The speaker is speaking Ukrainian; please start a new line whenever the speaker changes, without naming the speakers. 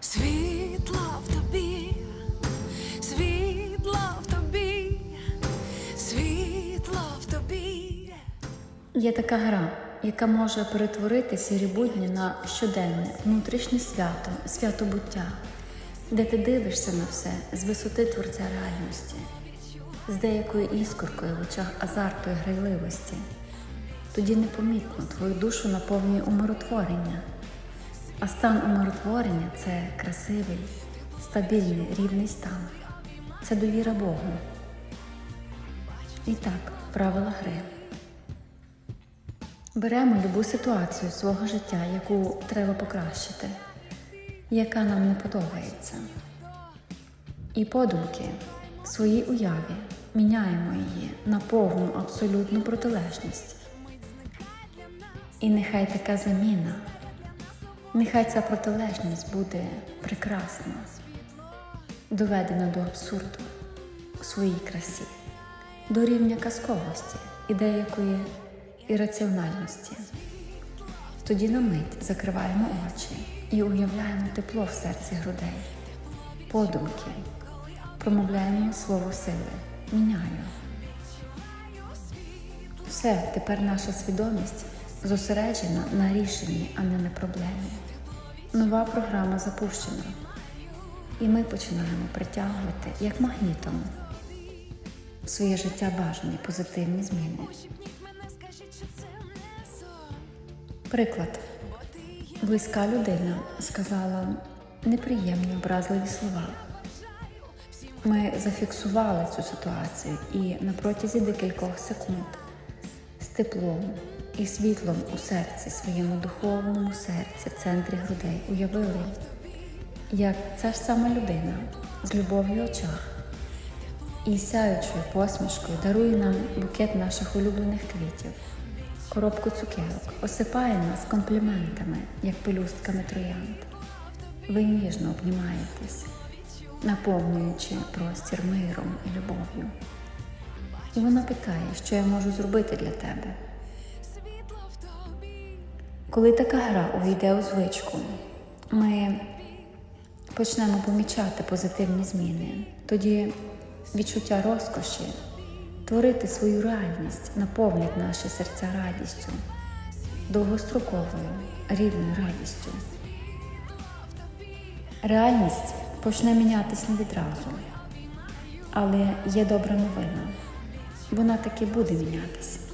Світло в тобі, світло в тобі, світло в тобі.
Є така гра, яка може перетворити сірі будні на щоденне внутрішнє свято, свято буття, де ти дивишся на все з висоти творця реальності, з деякою іскоркою в очах азарту і грайливості. Тоді непомітно твою душу наповнює умиротворення. А стан умиротворення це красивий, стабільний, рівний стан. Це довіра Богу. І так, правила гри. Беремо любу ситуацію свого життя, яку треба покращити, яка нам не подобається. І подумки в своїй уяві міняємо її на повну абсолютну протилежність. І нехай така заміна, нехай ця протилежність буде прекрасна, доведена до абсурду у своїй красі, до рівня казковості і деякої ірраціональності. Тоді на мить закриваємо очі і уявляємо тепло в серці грудей, подумки, промовляємо слово сили, міняю. Все, тепер наша свідомість зосереджена на рішенні, а не на проблемі. Нова програма запущена. І ми починаємо притягувати як магнітом своє життя бажані позитивні зміни. Приклад. Близька людина сказала неприємні образливі слова. Ми зафіксували цю ситуацію і на протязі декількох секунд з теплом і світлом у серці, своєму духовному серці, в центрі грудей уявили, як ця ж сама людина з любов'ю в очах і сяючою посмішкою дарує нам букет наших улюблених квітів, коробку цукерок, осипає нас компліментами, як пелюстками троянд. Ви ніжно обнімаєтесь, наповнюючи простір миром і любов'ю. І вона питає, що я можу зробити для тебе. Коли така гра увійде у звичку, ми почнемо помічати позитивні зміни. Тоді відчуття розкоші, творити свою реальність наповнить наші серця радістю, довгостроковою, рівною радістю. Реальність почне мінятись не відразу, але є добра новина. Вона таки буде мінятися.